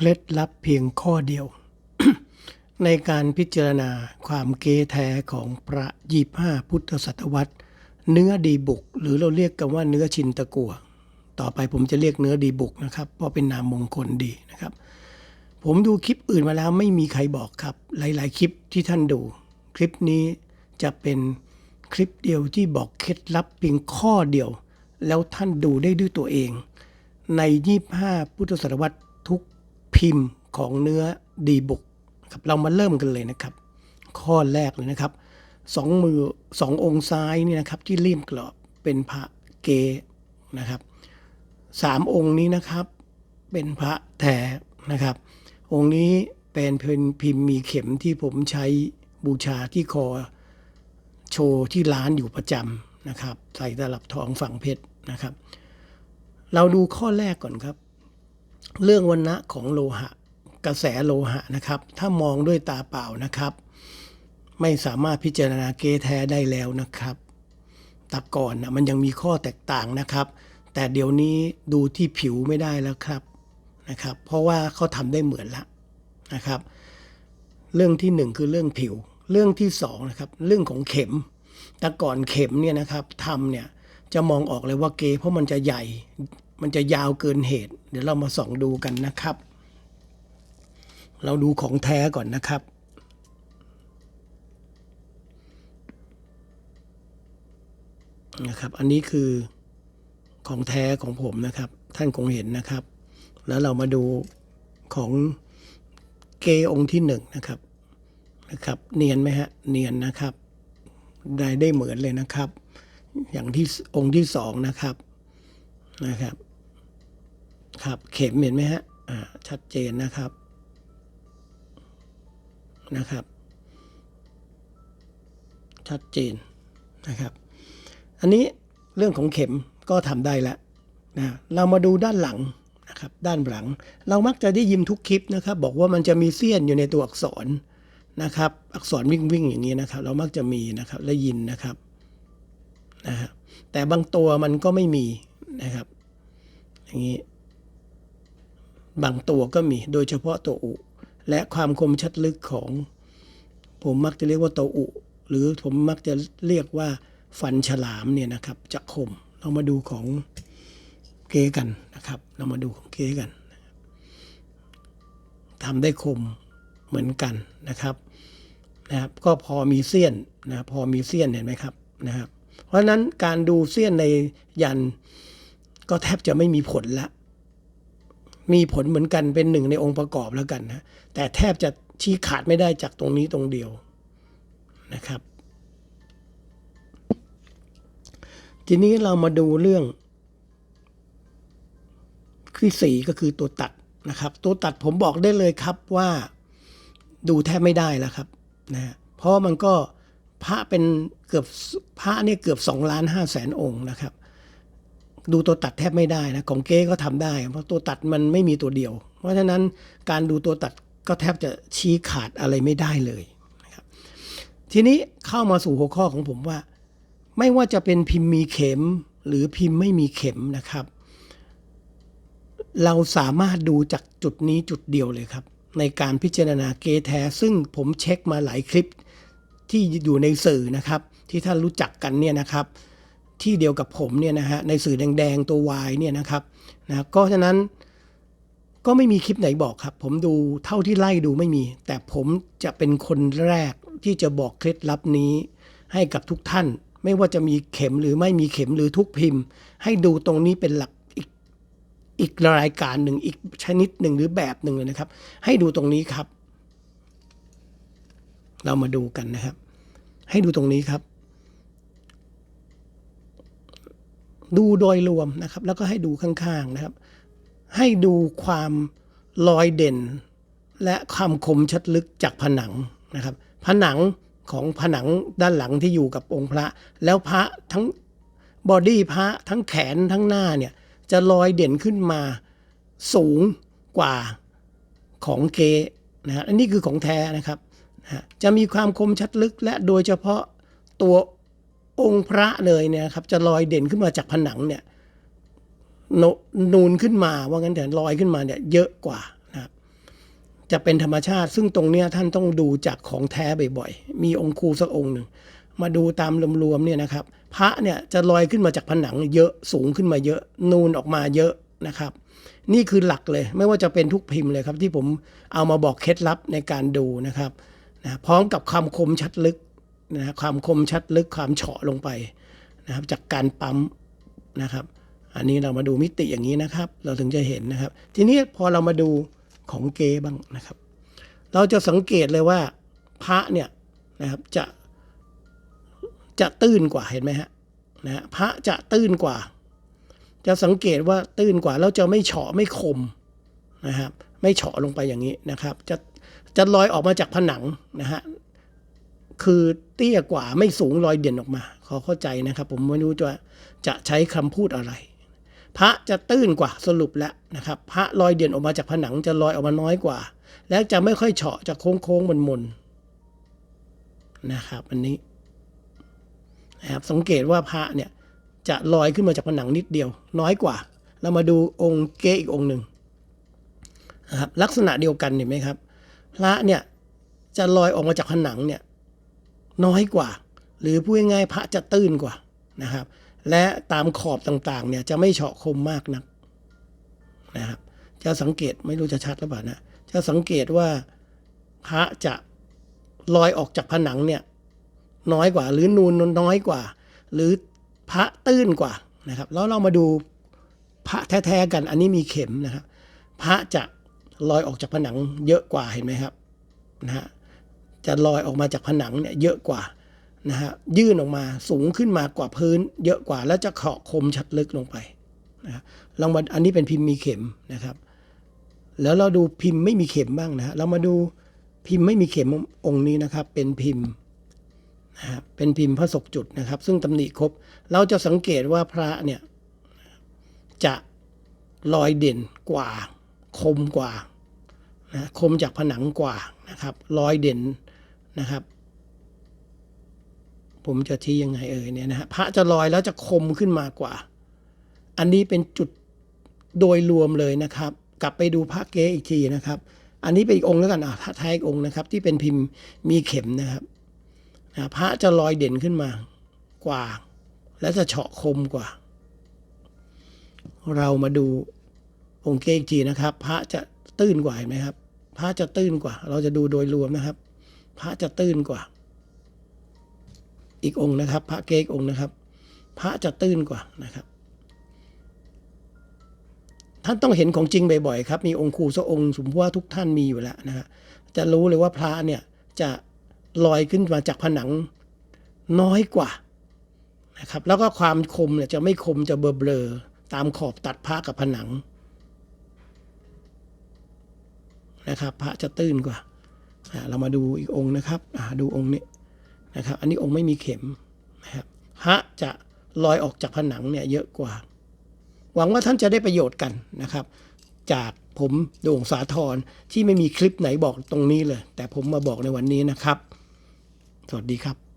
เคล็ดลับเพียงข้อเดียว ในการพิจารณาความเกแท้ของพระยีห้าพุทธศตวรรษ เนื้อดีบุก หรือเราเรียกกันว่าเนื้อชินตะกัวต่อไปผมจะเรียกเนื้อดีบุกนะครับเพราะเป็นนามมงคลดีนะครับ ผมดูคลิปอื่นมาแล้วไม่มีใครบอกครับ หลาย ๆ คลิปที่ท่านดู คลิปนี้จะเป็นคลิปเดียวที่บอกเคล็ดลับเพียงข้อเดียว แล้วท่านดูได้ด้วยตัวเอง ใน 25 พุทธศตวรรษ พิมพ์ของเนื้อดีบุกครับเรามาเริ่มกันเลยนะครับ ข้อแรกเลยนะครับสองมือสององค์ซ้ายนี่นะครับที่ริมกรอบเป็นพระเกนะครับสามองค์นี้นะครับเป็นพระแท้นะครับ องค์นี้เป็นพิมพ์มีเข็มที่ผมใช้บูชาที่คอโชว์ที่ร้านอยู่ประจำนะครับ ใส่ตลับทองฝังเพชรนะครับ เราดูข้อแรกก่อนครับ เรื่องวันณะของโลหะ กระแสโลหะนะครับ ถ้ามองด้วยตาเปล่านะครับ ไม่สามารถพิจารณาเกแท้ได้แล้วนะครับ แต่ก่อนนะมันยังมีข้อแตกต่างนะครับ แต่เดี๋ยวนี้ดูที่ผิวไม่ได้แล้วครับนะครับ เพราะว่าเขาทำได้เหมือนละนะครับ เรื่องที่หนึ่งคือเรื่องผิว เรื่องที่สองนะครับ เรื่องของเข็ม แต่ก่อนเข็มเนี่ยนะครับทำเนี่ยจะมองออกเลยว่าเกเพราะมันจะใหญ่ มันจะยาวเกินเหตุ เดี๋ยวเรามาส่องดูกันนะครับ เราดูของแท้ก่อนนะครับ นะครับ อันนี้คือของแท้ของผมนะครับ ท่านคงเห็นนะครับ แล้วเรามาดูของเกองที่หนึ่งนะครับนะครับ เนียนไหมฮะเนียนนะครับ ได้ได้เหมือนเลยนะครับ อย่างที่องค์ที่สองนะครับนะครับ ครับเข็มเห็นไหมฮะอ่าชัดเจนนะครับนะครับ ชัดเจนนะครับ อันนี้เรื่องของเข็มก็ทำได้แล้วนะเรามาดูด้านหลังนะครับด้านหลัง เรามักจะได้ยินทุกคลิปนะครับ บอกว่ามันจะมีเสี้ยนอยู่ในตัวอักษรนะครับ อักษรวิ่งวิ่งอย่างนี้นะครับ เรามักจะมีนะครับได้ยินนะครับนะฮะแต่บางตัวมันก็ไม่มีนะครับ อย่างนี้ บางตัวก็มีโดยเฉพาะตัวอุ และความคมชัดลึกของ ผมมักจะเรียกว่าตัวอุ หรือผมมักจะเรียกว่าฟันฉลามเนี่ยนะครับจะคมเรามาดูของเก้กันนะครับ เรามาดูของเก้กันทำได้คมเหมือนกันนะครับนะครับ ก็พอมีเสี้ยนนะพอมีเสี้ยนเห็นไหมครับนะครับ เพราะฉะนั้นการดูเสี้ยนในยันก็แทบจะไม่มีผลละ มีผลเหมือนกันเป็นหนึ่งในองค์ประกอบแล้วกันนะแต่แทบจะชี้ขาดไม่ได้จากตรงนี้ตรงเดียวนะครับ ทีนี้เรามาดูเรื่องที่สี่ก็คือตัวตัดนะครับ ตัวตัดผมบอกได้เลยครับว่าดูแทบไม่ได้แล้วครับนะเพราะมันก็พระเป็นเกือบพระเนี่ยเกือบสองล้านห้าแสนองค์นะครับ ดูตัวตัดแทบไม่ได้นะของเก้ก็ทำได้ เพราะตัวตัดมันไม่มีตัวเดียว เพราะฉะนั้นการดูตัวตัดก็แทบจะชี้ขาดอะไรไม่ได้เลยนะครับทีนี้เข้ามาสู่หัวข้อของผมว่า ไม่ว่าจะเป็นพิมพ์มีเข็มหรือพิมพ์ไม่มีเข็มนะครับ เราสามารถดูจากจุดนี้จุดเดียวเลยครับ ในการพิจารณาเกแท้ ซึ่งผมเช็คมาหลายคลิปที่อยู่ในสื่อนะครับ ที่ท่านรู้จักกันเนี่ยนะครับ ที่เดียวกับผมเนี่ยนะฮะในสื่อแดงๆตัววายเนี่ยนะครับนะก็ฉะนั้นก็ไม่มีคลิปไหนบอกครับ ผมดูเท่าที่ไล่ดูไม่มี แต่ผมจะเป็นคนแรกที่จะบอกเคล็ดลับนี้ ให้กับทุกท่าน ไม่ว่าจะมีเข็มหรือไม่มีเข็มหรือทุกพิมพ์ ให้ดูตรงนี้เป็นหลักอีกอีกรายการหนึ่งอีกชนิดหนึ่งหรือแบบหนึ่งเลยนะครับ ให้ดูตรงนี้ครับ เรามาดูกันนะครับ ให้ดูตรงนี้ครับ ดูโดยรวมนะครับ แล้วก็ให้ดูข้างๆนะครับ ให้ดูความรอยเด่น และความคมชัดลึกจากผนังนะครับ ผนังของผนังด้านหลังที่อยู่กับองค์พระ แล้วพระทั้งบอดี้พระทั้งแขนทั้งหน้าเนี่ยจะลอยเด่นขึ้นมาสูงกว่าของเกนะฮะอันนี้คือของแท้นะครับจะมีความคมชัดลึกและโดยเฉพาะตัว องค์พระเลยเนี่ยครับจะลอยเด่นขึ้นมาจากผนังเนี่ยโนนูนขึ้นมาว่างั้นแต่ลอยขึ้นมาเนี่ยเยอะกว่านะครับจะเป็นธรรมชาติซึ่งตรงเนี้ยท่านต้องดูจากของแท้บ่อยๆ มีองค์ครูสักองค์หนึ่งมาดูตามรวมๆเนี่ยนะครับ พระเนี่ยจะลอยขึ้นมาจากผนังเยอะสูงขึ้นมาเยอะ นูนออกมาเยอะนะครับ นี่คือหลักเลยไม่ว่าจะเป็นทุกพิมพ์เลยครับ ที่ผมเอามาบอกเคล็ดลับในการดูนะครับนะพร้อมกับความคมชัดลึก นะความคมชัดลึกความเฉาะลงไปนะครับ จากการปั๊มนะครับ อันนี้เรามาดูมิติอย่างนี้นะครับ เราถึงจะเห็นนะครับ ทีนี้พอเรามาดูของเกบ้างนะครับ เราจะสังเกตเลยว่าพระเนี่ยนะครับจะจะตื้นกว่าเห็นไหมฮะนะฮะพระจะตื้นกว่า จะสังเกตว่าตื้นกว่าแล้วจะไม่เฉาะไม่คมนะครับ ไม่เฉาะลงไปอย่างนี้นะครับ จะจะลอยออกมาจากผนังนะฮะ คือเตี้ยกว่าไม่สูงลอยเด่นออกมาขอเข้าใจนะครับ ผมไม่รู้จะจะใช้คำพูดอะไร พระจะตื้นกว่าสรุปแล้วนะครับ พระลอยเด่นออกมาจากผนังจะลอยออกมาน้อยกว่า แล้วจะไม่ค่อยเฉาะจะโค้งโค้งมนมนนะครับ อันนี้นะครับสังเกตว่าพระเนี่ยจะลอยขึ้นมาจากผนังนิดเดียว น้อยกว่า เรามาดูองค์เกอีกองค์หนึ่งนะครับลักษณะเดียวกันเห็นไหมครับ พระเนี่ยจะลอยออกมาจากผนังเนี่ย น้อยกว่า หรือพูดง่ายๆพระจะตื้นกว่านะครับ และตามขอบต่างๆเนี่ยจะไม่เฉาะคมมากนักนะครับจะสังเกตไม่รู้จะชัดหรือเปล่านะจะสังเกตว่าพระจะลอยออกจากผนังเนี่ยน้อยกว่า หรือนูนน้อยกว่า หรือพระตื้นกว่านะครับ แล้วเรามาดูพระแท้ๆกัน อันนี้มีเข็มนะครับ พระจะลอยออกจากผนังเยอะกว่าเห็นไหมครับนะฮะ จะลอยออกมาจากผนังเนี่ยเยอะกว่านะฮะยื่นออกมาสูงขึ้นมากว่าพื้น เยอะกว่าแล้วจะเขาะคมชัดลึกลงไปนะครับลองมาอันนี้เป็นพิมพ์มีเข็มนะครับ แล้วเราดูพิมพ์ไม่มีเข็มบ้างนะฮะเรามาดูพิมพ์ไม่มีเข็มองค์นี้นะครับ เป็นพิมพ์นะครับเป็นพิมพ์พระศกจุดนะครับ ซึ่งตำหนิครบ เราจะสังเกตว่าพระเนี่ยจะลอยเด่นกว่า คมกว่านะคมจากผนังกว่านะครับลอยเด่น นะครับ ผมจะชี้ยังไงเอ่ยเนี่ยนะฮะพระจะลอยแล้วจะคมขึ้นมากว่า อันนี้เป็นจุดโดยรวมเลยนะครับ กลับไปดูพระเก๊อีกทีนะครับ อันนี้เป็นอีกองค์แล้วกันอะท้าท้ายอีกองค์นะครับ ที่เป็นพิมพ์มีเข็มนะครับอ่าพระจะลอยเด่นขึ้นมากว่า และจะเฉาะคมกว่า เรามาดูองค์เก๊อีกทีนะครับ พระจะตื้นกว่าเห็นไหมครับพระจะตื้นกว่า เราจะดูโดยรวมนะครับ พระจะตื้นกว่า อีกองค์นะครับ พระเกกองค์นะครับ พระจะตื้นกว่านะครับ ท่านต้องเห็นของจริงบ่อยๆครับมีองค์ครูสักองค์สมมติว่าทุกท่านมีอยู่แล้วนะฮะจะรู้เลยว่าพระเนี่ยจะลอยขึ้นมาจากผนังน้อยกว่านะครับแล้วก็ความคมเนี่ยจะไม่คมจะเบลอๆตามขอบตัดพระกับผนังนะครับพระจะตื้นกว่า เรามาดูอีกองค์นะครับดูองค์นี้นะครับ อันนี้องค์ไม่มีเข็มนะครับพระจะลอยออกจากผนังเนี่ยเยอะกว่า หวังว่าท่านจะได้ประโยชน์กันนะครับ จากผมโด่งสาธรที่ไม่มีคลิปไหนบอกตรงนี้เลย แต่ผมมาบอกในวันนี้นะครับ สวัสดีครับ